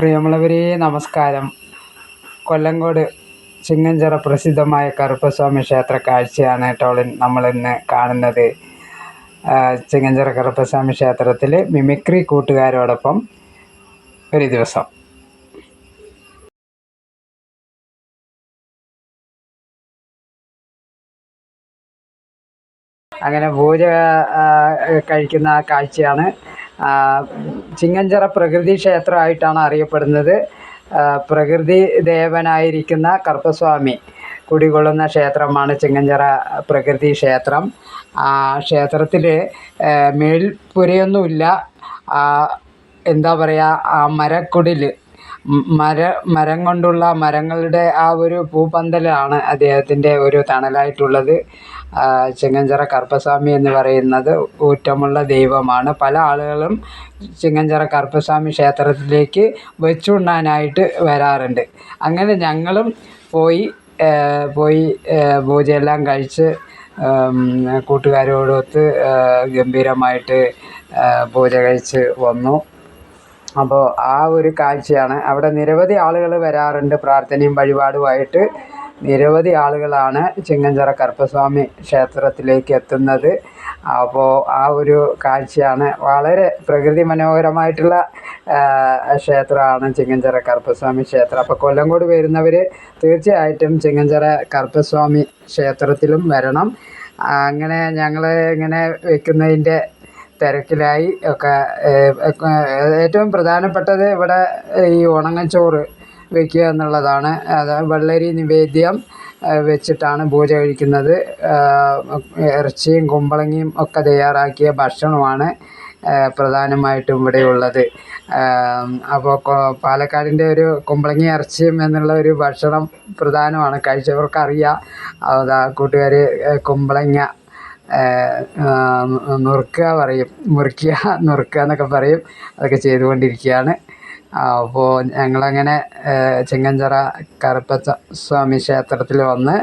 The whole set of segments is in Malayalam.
പ്രിയമുള്ളവരേ നമസ്കാരം. കൊല്ലങ്കോട് ചിങ്ങഞ്ചിറ പ്രസിദ്ധമായ കറുപ്പസ്വാമി ക്ഷേത്ര കാഴ്ചയാണ് ടോളിൻ നമ്മളിന്ന് കാണുന്നത്. ചിങ്ങഞ്ചിറ കറുപ്പസ്വാമി ക്ഷേത്രത്തിൽ മിമിക്രി കൂട്ടുകാരോടൊപ്പം ഒരു ദിവസം. അങ്ങനെ പൂജ കഴിക്കുന്ന കാഴ്ചയാണ് ചിങ്ങഞ്ചിറ പ്രകൃതി ക്ഷേത്രമായിട്ടാണ് അറിയപ്പെടുന്നത്. പ്രകൃതി ദേവനായിരിക്കുന്ന കർപ്പസ്വാമി കുടികൊള്ളുന്ന ക്ഷേത്രമാണ് ചിങ്ങഞ്ചിറ പ്രകൃതി ക്ഷേത്രം. ആ ക്ഷേത്രത്തിൽ മേൽപ്പുരയൊന്നുമില്ല. എന്താ പറയുക ആ മരക്കുടിൽ മര മരം കൊണ്ടുള്ള മരങ്ങളുടെ ആ ഒരു പൂപ്പന്തലാണ് അദ്ദേഹത്തിന്റെ ഒരു തണലായിട്ടുള്ളത്. ചിങ്ങഞ്ചിറ കറുപ്പസ്വാമി എന്ന് പറയുന്നത് ഊറ്റമുള്ള ദൈവമാണ്. പല ആളുകളും ചിങ്ങഞ്ചിറ കറുപ്പസ്വാമി ക്ഷേത്രത്തിലേക്ക് വെച്ചുണ്ണാനായിട്ട് വരാറുണ്ട്. അങ്ങനെ ഞങ്ങളും പോയി പോയി പൂജയെല്ലാം കഴിച്ച് കൂട്ടുകാരോടൊത്ത് ഗംഭീരമായിട്ട് പൂജ കഴിച്ച് വന്നു. അപ്പോൾ ആ ഒരു കാഴ്ചയാണ്. അവിടെ നിരവധി ആളുകൾ വരാറുണ്ട് പ്രാർത്ഥനയും വഴിപാടുമായിട്ട്. നിരവധി ആളുകളാണ് ചിങ്ങഞ്ചിറ കറുപ്പസ്വാമി ക്ഷേത്രത്തിലേക്ക് എത്തുന്നത്. അപ്പോൾ ആ ഒരു കാഴ്ചയാണ്. വളരെ പ്രകൃതി മനോഹരമായിട്ടുള്ള ക്ഷേത്രമാണ് ചിങ്ങഞ്ചിറ കറുപ്പസ്വാമി ക്ഷേത്രം. അപ്പോൾ കൊല്ലംകോട് വരുന്നവർ തീർച്ചയായിട്ടും ചിങ്ങഞ്ചിറ കറുപ്പസ്വാമി ക്ഷേത്രത്തിലും വരണം. അങ്ങനെ ഞങ്ങൾ ഇങ്ങനെ വെക്കുന്നതിന്റെ തിരക്കിലായി ഒക്കെ ഏറ്റവും പ്രധാനപ്പെട്ടത് ഇവിടെ ഈ ഉണങ്ങച്ചോറ് വയ്ക്കുക എന്നുള്ളതാണ്. അത് വെള്ളരി നിവേദ്യം വെച്ചിട്ടാണ് പൂജ കഴിക്കുന്നത്. ഇറച്ചിയും കുമ്പളങ്ങിയും ഒക്കെ തയ്യാറാക്കിയ ഭക്ഷണമാണ് പ്രധാനമായിട്ടും ഇവിടെ ഉള്ളത്. അപ്പോൾ പാലക്കാടിന്റെ ഒരു കുമ്പളങ്ങി ഇറച്ചിയും എന്നുള്ള ഒരു ഭക്ഷണം പ്രധാനമാണ്. കഴിച്ചവർക്കറിയാം. അതാ കൂട്ടുകാർ കുമ്പളങ്ങ നുറുക്കുക പറയും. മുറിക്കുക നുറുക്കുക എന്നൊക്കെ പറയും. അതൊക്കെ ചെയ്തുകൊണ്ടിരിക്കുകയാണ്. അപ്പോൾ ഞങ്ങളങ്ങനെ ചിങ്ങഞ്ചിറ കറുപ്പ സ്വാമി ക്ഷേത്രത്തിൽ വന്ന്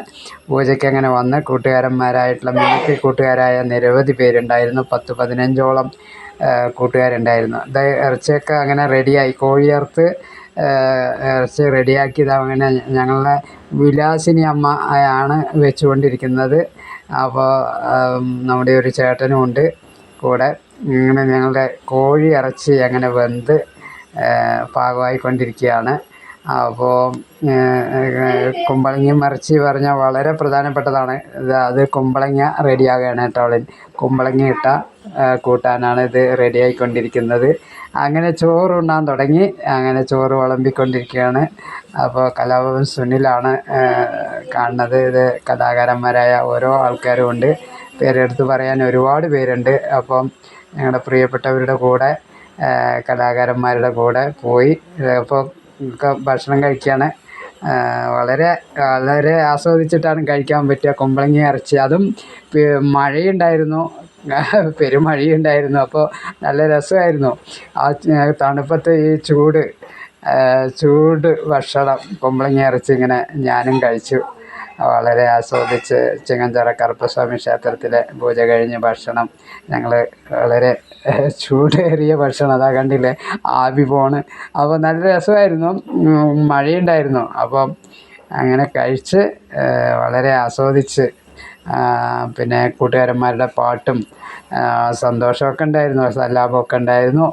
പൂജയ്ക്ക് അങ്ങനെ വന്ന് കൂട്ടുകാരന്മാരായിട്ടുള്ള മിനിക്ക് കൂട്ടുകാരായ നിരവധി പേരുണ്ടായിരുന്നു. പത്ത് പതിനഞ്ചോളം കൂട്ടുകാരുണ്ടായിരുന്നു. ഇത് ഇറച്ചിയൊക്കെ അങ്ങനെ റെഡിയായി. കോഴിയർത്ത് ഇറച്ചി റെഡിയാക്കിയത് അങ്ങനെ ഞങ്ങളുടെ വിലാസിനി അമ്മ ആണ് വെച്ചുകൊണ്ടിരിക്കുന്നത്. അപ്പോൾ നമ്മുടെ ഒരു ചേട്ടനും ഉണ്ട് കൂടെ. ഇങ്ങനെ ഞങ്ങളുടെ കോഴി ഇറച്ചി അങ്ങനെ വെന്ത് പാകമായിക്കൊണ്ടിരിക്കുകയാണ്. അപ്പോൾ കുമ്പളങ്ങയും ഇറച്ചി പറഞ്ഞാൽ വളരെ പ്രധാനപ്പെട്ടതാണ്. ഇത് അത് കുമ്പളങ്ങ റെഡിയാകുകയാണ് കേട്ടോ അവളൻ കുമ്പളങ്ങ ഇട്ട കൂട്ടാനാണ് ഇത് റെഡിയായിക്കൊണ്ടിരിക്കുന്നത്. അങ്ങനെ ചോറ് ഉണ്ണാൻ തുടങ്ങി. അങ്ങനെ ചോറ് വിളമ്പിക്കൊണ്ടിരിക്കുകയാണ്. അപ്പോൾ കലാഭവൻ സുനിലാണ് കാണുന്നത്. ഇത് കലാകാരന്മാരായ ഓരോ ആൾക്കാരും ഉണ്ട്. പേരെടുത്ത് പറയാൻ ഒരുപാട് പേരുണ്ട്. അപ്പം ഞങ്ങളുടെ പ്രിയപ്പെട്ടവരുടെ കൂടെ കലാകാരന്മാരുടെ കൂടെ പോയി. അപ്പോൾ ഭക്ഷണം കഴിക്കുകയാണ്. വളരെ വളരെ ആസ്വദിച്ചിട്ടാണ് കഴിക്കാൻ പറ്റിയ കുമ്പളങ്ങി ഇറച്ചി. അതും മഴയുണ്ടായിരുന്നു. പെരുമഴയുണ്ടായിരുന്നു. അപ്പോൾ നല്ല രസമായിരുന്നു. ആ തണുപ്പത്തെ ഈ ചൂട് ചൂട് ഭക്ഷണം കുമ്പളങ്ങി ഇറച്ചി ഇങ്ങനെ ഞാനും കഴിച്ചു. വളരെ ആസ്വദിച്ച് ചിങ്ങഞ്ചിറ കറുപ്പസ്വാമി ക്ഷേത്രത്തിലെ പൂജ കഴിഞ്ഞ് ഭക്ഷണം. ഞങ്ങൾ വളരെ ചൂടേറിയ ഭക്ഷണം അതാ കണ്ടില്ലേ? ആവി പോണ്. അപ്പോൾ നല്ല രസമായിരുന്നു. മഴയുണ്ടായിരുന്നു. അപ്പം അങ്ങനെ കഴിച്ച് വളരെ ആസ്വദിച്ച് പിന്നെ കൂട്ടുകാരന്മാരുടെ പാട്ടും സന്തോഷമൊക്കെ ഉണ്ടായിരുന്നു സല്ലാപമൊക്കെ ഉണ്ടായിരുന്നു.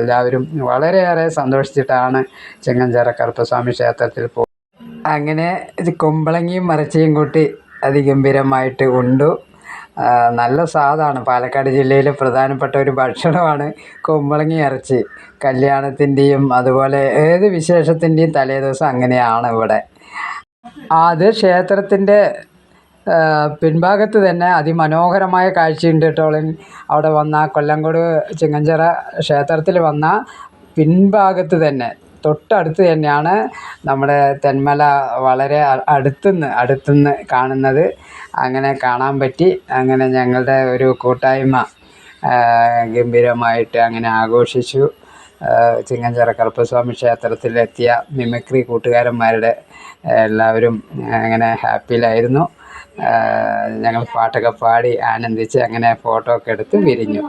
എല്ലാവരും വളരെയേറെ സന്തോഷിച്ചിട്ടാണ് ചിങ്ങഞ്ചിറ കറുപ്പസ്വാമി ക്ഷേത്രത്തിൽ പോ അങ്ങനെ ഇത് കുമ്പളങ്ങിയും മറച്ചിയും കൂട്ടി അതിഗംഭീരമായിട്ട് ഉണ്ടു. നല്ല സാധാണ് പാലക്കാട് ജില്ലയിലെ പ്രധാനപ്പെട്ട ഒരു ഭക്ഷണമാണ് കുമ്പളങ്ങി ഇറച്ചി. കല്യാണത്തിന്റെയും അതുപോലെ ഏത് വിശേഷത്തിന്റെയും തലേദിവസം അങ്ങനെയാണ് ഇവിടെ. അത് ക്ഷേത്രത്തിന്റെ പിൻഭാഗത്ത് തന്നെ അതിമനോഹരമായ കാഴ്ചയുണ്ട് കേട്ടോ അവിടെ വന്ന കൊല്ലങ്കോട് ചിങ്ങഞ്ചിറ ക്ഷേത്രത്തിൽ വന്ന പിൻഭാഗത്ത് തന്നെ തൊട്ടടുത്ത് തന്നെയാണ് നമ്മുടെ തെന്മല വളരെ അടുത്തുനിന്ന് അടുത്തുനിന്ന് കാണുന്നത്. അങ്ങനെ കാണാൻ പറ്റി. അങ്ങനെ ഞങ്ങളുടെ ഒരു കൂട്ടായ്മ ഗംഭീരമായിട്ട് അങ്ങനെ ആഘോഷിച്ചു. ചിങ്ങഞ്ചിറ കറുപ്പസ്വാമി ക്ഷേത്രത്തിലെത്തിയ മിമിക്രി കൂട്ടുകാരന്മാരുടെ എല്ലാവരും അങ്ങനെ ഹാപ്പിയിലായിരുന്നു. ഞങ്ങൾ പാട്ടൊക്കെ പാടി ആനന്ദിച്ച് അങ്ങനെ ഫോട്ടോ ഒക്കെ എടുത്ത് വിരിഞ്ഞു.